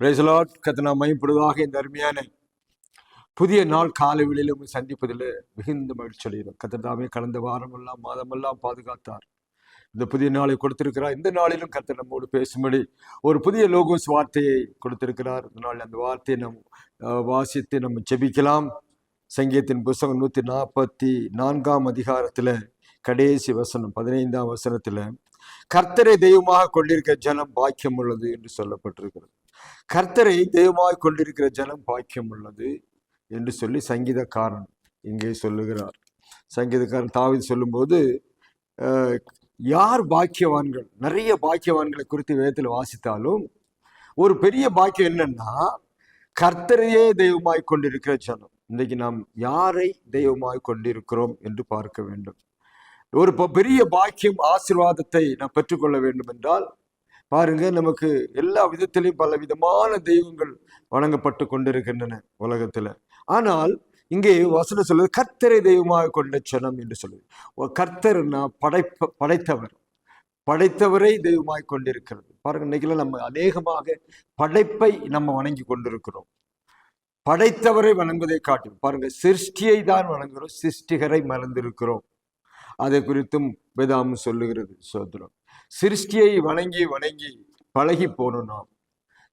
பிரேசலாட் கத்தனா மயப்படுவதாக இந்த அருமையான புதிய நாள் காலவெளியில் உங்களை சந்திப்பதில் மிகுந்த மகிழ்ச்சி அடைகிறோம். கத்ததாமே கடந்த வாரமெல்லாம் மாதமெல்லாம் பாதுகாத்தார். இந்த புதிய நாளை கொடுத்திருக்கிறார். இந்த நாளிலும் கர்த்தர் நம்மோடு பேசும்படி ஒரு புதிய லோகோஸ் வார்த்தையை கொடுத்திருக்கிறார். இந்த நாள் அந்த வார்த்தையை நம் வாசித்து நம்ம ஜெபிக்கலாம். சங்கீதத்தின் புஸ்தகம் நூற்றி நாற்பத்தி நான்காம் அதிகாரத்தில் கடைசி வசனம் பதினைந்தாம் வசனத்தில் கர்த்தரை தெய்வமாக கொண்டிருக்க ஜனம் பாக்கியம் உள்ளது என்று சொல்லப்பட்டிருக்கிறது. கர்த்தரை தெய்வமாய் கொண்டிருக்கிற ஜனம் பாக்கியம் உள்ளது என்று சொல்லி சங்கீதக்காரன் இங்கே சொல்லுகிறார். சங்கீதக்காரன் தாவீது சொல்லும்போது யார் பாக்கியவான்கள்? நிறைய பாக்கியவான்களை குறித்து வேதத்தில் வாசித்தாலும் ஒரு பெரிய பாக்கியம் என்னன்னா கர்த்தரையே தெய்வமாய் கொண்டிருக்கிற ஜனம். இன்றைக்கு நாம் யாரை தெய்வமாய் கொண்டிருக்கிறோம் என்று பார்க்க வேண்டும். ஒரு ப- பெரிய பாக்கியம் ஆசிர்வாதத்தை நாம் பெற்றுக்கொள்ள வேண்டும் என்றால் பாருங்க நமக்கு எல்லா விதத்திலையும் பல விதமான தெய்வங்கள் வணங்கப்பட்டு கொண்டிருக்கின்றன உலகத்துல. ஆனால் இங்கே வசனம் சொல்லுது கர்த்தரை தெய்வமாக கொண்ட ஜனம் என்று சொல்லுது. ஒரு கர்த்தர்னா படைப்ப படைத்தவர். படைத்தவரை தெய்வமாய் கொண்டிருக்கிறது. பாருங்க இன்னைக்கெல்லாம் நம்ம அநேகமாக படைப்பை நம்ம வணங்கி கொண்டிருக்கிறோம். படைத்தவரை வணங்குவதை காட்டும் பாருங்க சிருஷ்டியை தான் வணங்குகிறோம் சிருஷ்டிகரை மறந்திருக்கிறோம். அதை குறித்தும் வேதாம் சொல்லுகிறது சோதரம் சிருஷ்டியை வணங்கி வணங்கி பழகி போகணும் நாம்.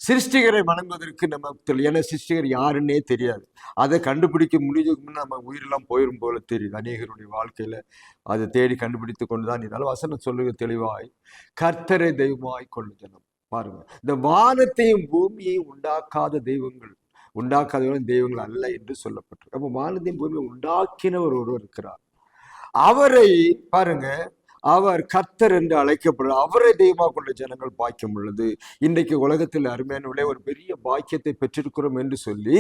சிருஷ்டிகரை வணங்குவதற்கு நமக்கு ஏன்னா சிருஷ்டிகர் யாருன்னே தெரியாது. அதை கண்டுபிடிக்க முடிஞ்சதுக்கு நம்ம உயிரெல்லாம் போயிடும் போல தெரியுது. அநேகருடைய வாழ்க்கையில அதை தேடி கண்டுபிடித்து கொண்டுதான் இருந்தாலும் வசனம் சொல்லுங்க தெளிவாய் கர்த்தரை தெய்வமாய் கொள்ளு ஜனம். பாருங்க. இந்த வானத்தையும் பூமியையும் உண்டாக்காத தெய்வங்கள் உண்டாக்காத தெய்வங்கள் அல்ல என்று சொல்லப்பட்டிருக்கு. அப்போ வானத்தையும் பூமியை உண்டாக்கினவர் ஒருவர் இருக்கிறார். அவரை பாருங்க அவர் கர்த்தர் என்று அழைக்கப்படுற அவரை தெய்வமாக கொண்ட ஜனங்கள் பாக்கியம் உள்ளது. இன்றைக்கு உலகத்தில் அருமையானவர்களே ஒரு பெரிய பாக்கியத்தை பெற்றிருக்கிறோம் என்று சொல்லி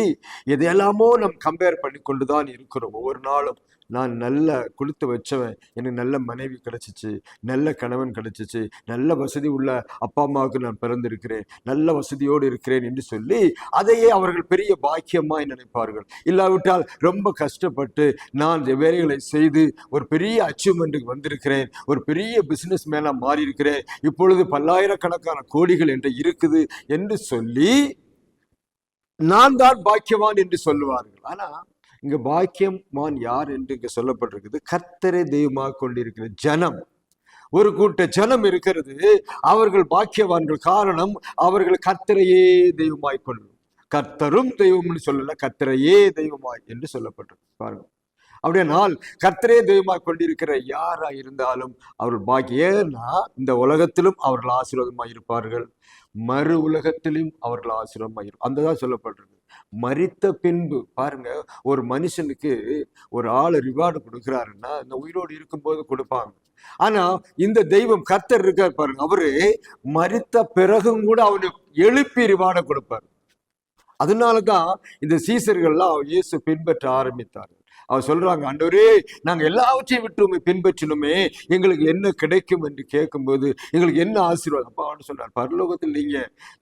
எதையெல்லாமோ நாம் கம்பேர் பண்ணி கொண்டுதான் இருக்கிறோம். ஒவ்வொரு நாளும் நான் நல்ல கொடுத்து வச்சவன். எனக்கு நல்ல மனைவி கிடைச்சிச்சு. நல்ல கணவன் கிடச்சிச்சு. நல்ல வசதி உள்ள அப்பா அம்மாவுக்கு நான் பிறந்திருக்கிறேன். நல்ல வசதியோடு இருக்கிறேன் என்று சொல்லி அதையே அவர்கள் பெரிய பாக்கியமாய் நினைப்பார்கள். இல்லாவிட்டால் ரொம்ப கஷ்டப்பட்டு நான் இந்த வேலைகளை செய்து ஒரு பெரிய அச்சீவ்மெண்ட்டுக்கு வந்திருக்கிறேன். ஒரு பெரிய பிஸ்னஸ் மேனாக மாறியிருக்கிறேன். இப்பொழுது பல்லாயிரக்கணக்கான கோடிகள் என்று இருக்குது என்று சொல்லி நான் தான் பாக்கியவான் என்று சொல்லுவார்கள். ஆனால் இங்க பாக்கியமான் யார் என்று இங்க சொல்லப்பட்டிருக்குது. கர்த்தரை தெய்வமாக கொண்டிருக்கிற ஜனம். ஒரு கூட்ட ஜனம் இருக்கிறது. அவர்கள் பாக்கியவான்கள் காரணம் அவர்கள் கர்த்தரையே தெய்வமாய் கொள்ளும். கர்த்தரும் தெய்வம்னு சொல்லல கர்த்தரையே தெய்வமாய் என்று சொல்லப்பட்டிருக்கு. பாருங்க. அப்படியானால் கர்த்தரே தெய்வமாக கொண்டிருக்கிற யாரா இருந்தாலும் அவர்கள் பாக்கிய ஏன்னா இந்த உலகத்திலும் அவர்கள் ஆசீர்வாதமாக இருப்பார்கள். மறு உலகத்திலும் அவர்கள் ஆசீர்வாதமாக இருக்கும் அந்த தான் சொல்லப்பட்டிருக்கு. மறித்த பின்பு. பாருங்க ஒரு மனுஷனுக்கு ஒரு ஆளை ரிவார்டு கொடுக்குறாருன்னா இந்த உயிரோடு இருக்கும்போது கொடுப்பாங்க. ஆனா இந்த தெய்வம் கர்த்தர் இருக்கார் பாருங்க அவரு மறித்த பிறகும் கூட அவனை எழுப்பி ரிவார்டை கொடுப்பார். அதனாலதான் இந்த சீசர்கள்லாம் இயேசு பின்பற்ற ஆரம்பித்தார்கள் அவர் சொல்றாங்க ஆண்டவரே நாங்க எல்லாவற்றையும் விட்டு உண்மை பின்பற்றணுமே எங்களுக்கு என்ன கிடைக்கும் என்று கேட்கும்போது எங்களுக்கு என்ன ஆசீர்வாதம்? அப்பான்னு ஆண்டு சொல்றார் பரலோகத்தில் நீங்க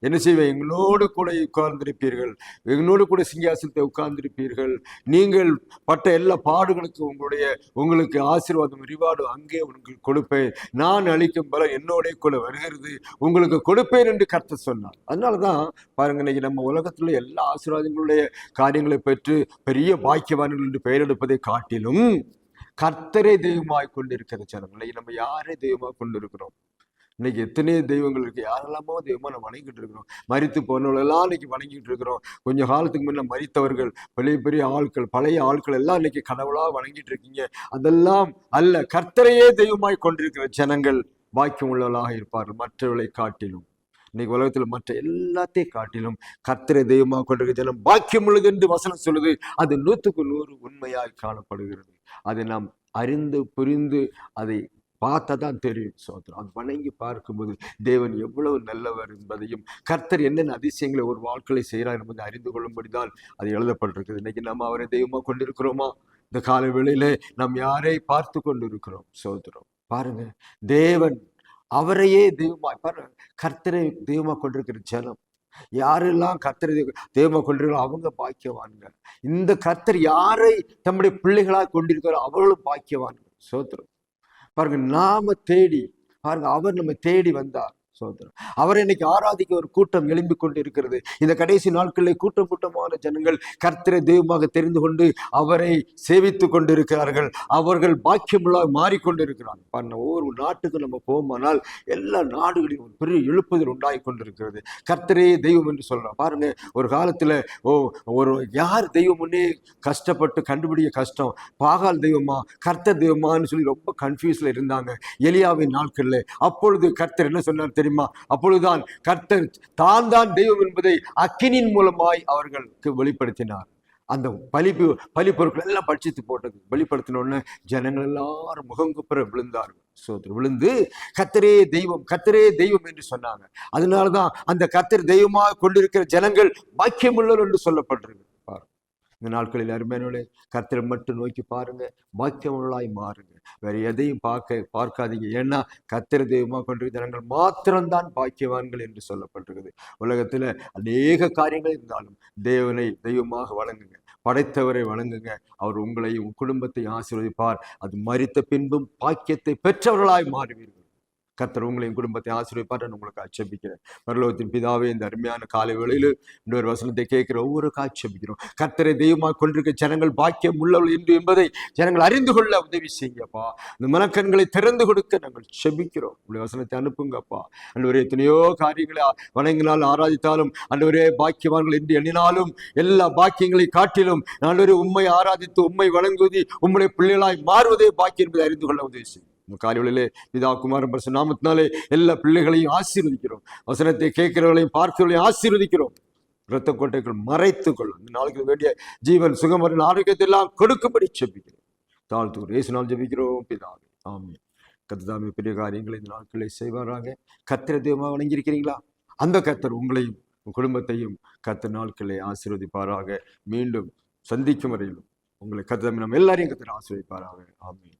என்ன செய்வேன் எங்களோடு கூட உட்கார்ந்திருப்பீர்கள். எங்களோடு கூட சிங்காசனத்தை உட்கார்ந்திருப்பீர்கள். நீங்கள் பட்ட எல்லா பாடுகளுக்கும் உங்களுடைய உங்களுக்கு ஆசீர்வாதம் ரிவார்டு அங்கே உங்களுக்கு கொடுப்பேன். நான் அளிக்கும் பலம் என்னோட கூட வருகிறது. உங்களுக்கு கொடுப்பேன் என்று கர்த்த சொன்னார். அதனாலதான் பாருங்க இன்னைக்கு நம்ம உலகத்துல எல்லா ஆசீர்வாதங்களுடைய காரியங்களை பெற்று பெரிய பாக்கியவான்கள் என்று பெயரெடுப்பதை காட்டிலும் கர்த்தரை தெய்வமாய் கொண்டிருக்கிற ஜனங்களை. நம்ம யாரை தெய்வமாக கொண்டிருக்கிறோம்? இன்னைக்கு எத்தனை தெய்வங்கள் இருக்கு. யாரெல்லாமோ தெய்வமா நம்ம வணங்கிட்டு இருக்கிறோம். மறித்து போனவங்களெல்லாம் இன்னைக்கு வணங்கிட்டு இருக்கிறோம். கொஞ்ச காலத்துக்கு முன்ன மறித்தவர்கள் பெரிய பெரிய ஆட்கள் பழைய ஆட்கள் எல்லாம் இன்னைக்கு கடவுளாக வணங்கிட்டு இருக்கீங்க. அதெல்லாம் அல்ல. கர்த்தரையே தெய்வமாய் கொண்டிருக்கிற ஜனங்கள் பாக்கியம் உள்ளவர்களாக இருப்பார்கள். மற்றவர்களை காட்டிலும். இன்னைக்கு உலகத்தில் மற்ற எல்லாத்தையும் காட்டிலும் கர்த்தரை தெய்வமாக கொண்டிருக்க ஜனம் பாக்கியம் உள்ளது என்று வசனம் சொல்லுது. அது நூற்றுக்கு நூறு உண்மையாய் காணப்படுகிறது. அதை நாம் அறிந்து புரிந்து அதை பார்த்தா தான் தெரியும் சோதரம் அது வணங்கி பார்க்கும்போது தேவன் எவ்வளவு நல்லவர் என்பதையும் கர்த்தர் என்னென்ன அதிசயங்களை ஒரு வாழ்க்கையை செய்கிறார் என்பதை அறிந்து கொள்ளும்படிதான் அது எழுதப்பட்டிருக்குது இன்னைக்கு நம்ம அவரை தெய்வமாக கொண்டிருக்கிறோமா? இந்த கால வேளையில நாம் யாரை பார்த்து கொண்டிருக்கிறோம் சோதரம் பாருங்க தேவன் அவரையே தெய்வமாக பாருங்க கர்த்தரை தெய்வமாக கொண்டிருக்கிற ஜனம். யாரெல்லாம் கர்த்தரை தெய்வமாக கொண்டிருக்கிறோ அவங்க பாக்கியவான்கள். இந்த கர்த்தர் யாரை தம்முடைய பிள்ளைகளாக கொண்டிருக்கிறாரோ அவர்களும் பாக்கியவான்கள். சோத்திரம். பாருங்க நாம தேடி பாருங்க அவர் நம்ம தேடி வந்தார். சோதரம் அவர் இன்னைக்கு ஆராதிக்க ஒரு கூட்டம் எழும்பிக் கொண்டு இருக்கிறது இந்த கடைசி நாட்களில் கூட்டம் கூட்டமான ஜனங்கள் கர்த்தரை தெய்வமாக தெரிந்து கொண்டு அவரை சேவித்து கொண்டிருக்கிறார்கள். அவர்கள் பாக்கியமுள்ளாக மாறிக்கொண்டிருக்கிறார்கள் பாருங்க ஒவ்வொரு நாட்டுக்கு நம்ம போகுமானால் எல்லா நாடுகளிலும் ஒரு பெரிய எழுப்புதல் உண்டாகி கொண்டிருக்கிறது. கர்த்தரே தெய்வம் என்று சொல்றோம். பாருங்க ஒரு காலத்துல ஓ ஒரு யார் தெய்வம் முன்னே கஷ்டப்பட்டு கண்டுபிடிக்க கஷ்டம்? பாகால் தெய்வமா? கர்த்தர் தெய்வமான்னு சொல்லி ரொம்ப கன்ஃபியூஸ்ல இருந்தாங்க. எலியாவின் நாட்கள்ல. அப்பொழுது கர்த்தர் என்ன சொன்னார் தெரியுமா? அப்பொழுதுதான் கர்த்தர் தான் தான் தெய்வம் என்பதை அக்கினின் மூலமாய் அவர்களுக்கு வெளிப்படுத்தினார். அந்த பழிப்பு பலி பொருட்கள் எல்லாம் பட்சித்து போட்டது. வெளிப்படுத்தின உடனே ஜனங்கள் எல்லாரும் முகங்குப்புற விழுந்தார்கள். சோதர் விழுந்து கத்தரே தெய்வம் கத்தரே தெய்வம் என்று சொன்னாங்க. அதனாலதான் அந்த கத்தர் தெய்வமாக கொண்டிருக்கிற ஜனங்கள் பாக்கியமுள்ளவர் என்று சொல்லப்படுறது இந்த நாட்களில் அருமையானவர்களே கர்த்தரை மட்டும் நோக்கி பாருங்க பாக்கியமுள்ளாய் மாறுங்க. வேற எதையும் பார்க்க பார்க்காதீங்க. ஏன்னா கர்த்தர் தெய்வமாக கொண்டிருக்கிற ஜனங்கள் மாத்திரம்தான் பாக்கியவான்கள் என்று சொல்லப்பட்டிருக்குது. உலகத்துல அநேக காரியங்கள் இருந்தாலும் தேவனை தெய்வமாக வழங்குங்க படைத்தவரை வணங்குங்க. அவர் உங்களையும் உங்கள் குடும்பத்தையும் ஆசீர்வதிப்பார். அது மறித்த பின்பும் பாக்கியத்தை பெற்றவர்களாய் மாறுவீர்கள். கர்த்தர் உங்களையும் குடும்பத்தை ஆசீர்வதிப்பார் உங்களுக்கு ஆட்சேபிக்கிறேன் பரலோகத்தின் பிதாவே இந்த அருமையான காலை வேளையில் இன்னொரு வசனத்தை கேட்கிற ஒவ்வொரு ஆட்சேபிக்கிறோம் கர்த்தரை தெய்வமாக கொண்டிருக்க ஜனங்கள் பாக்கியம் உள்ளவர்கள் என்று என்பதை ஜனங்கள் அறிந்து கொள்ள உதவி செய்யுங்கப்பா. இந்த மனக்கண்களை திறந்து கொடுக்க நாங்கள் செபிக்கிறோம். உங்களுடைய வசனத்தை அனுப்புங்கப்பா. அன்றுவரே எத்தனையோ காரியங்களை வணங்கினால் ஆராதித்தாலும் அன்றுவரே பாக்கியவான்கள் என்று எண்ணினாலும் எல்லா பாக்கியங்களை காட்டிலும் நல்லொரு உண்மை ஆராதித்து உண்மை வணங்குவதி உம்முடைய பிள்ளைகளாய் மாறுவதே பாக்கியம் என்பதை அறிந்து கொள்ள உதவி செய்யும் காலைகளிலே பிதா குமாரன் பரிசு நாமத்தினாலே எல்லா பிள்ளைகளையும் ஆசீர்வதிக்கிறோம். வசனத்தை கேட்கிறவர்களையும் பார்க்கிறவர்களையும் ஆசீர்வதிக்கிறோம். இரத்த கோட்டைகள் மறைத்து கொள்ளும். இந்த நாளுக்கு வேண்டிய ஜீவன் சுகமரின் ஆரோக்கியத்தை எல்லாம் கொடுக்கும்படி செபிக்கிறோம் தாழ்த்து ரேசு நாள் ஜபிக்கிறோம் பிதாவே. ஆமே கத்ததாமே பெரிய காரியங்களை இந்த நாட்களை செய்வாராங்க கத்திர தெய்வமாக வணங்கியிருக்கிறீங்களா அந்த கத்தர் உங்களையும் உங்கள் குடும்பத்தையும் கத்த நாட்களை ஆசீர்வதிப்பாராக. மீண்டும் சந்திக்கும் வரையிலும் உங்களை கத்ததாமி நம்ம எல்லாரையும் கத்தர் ஆசீர்வதிப்பாராக. ஆமே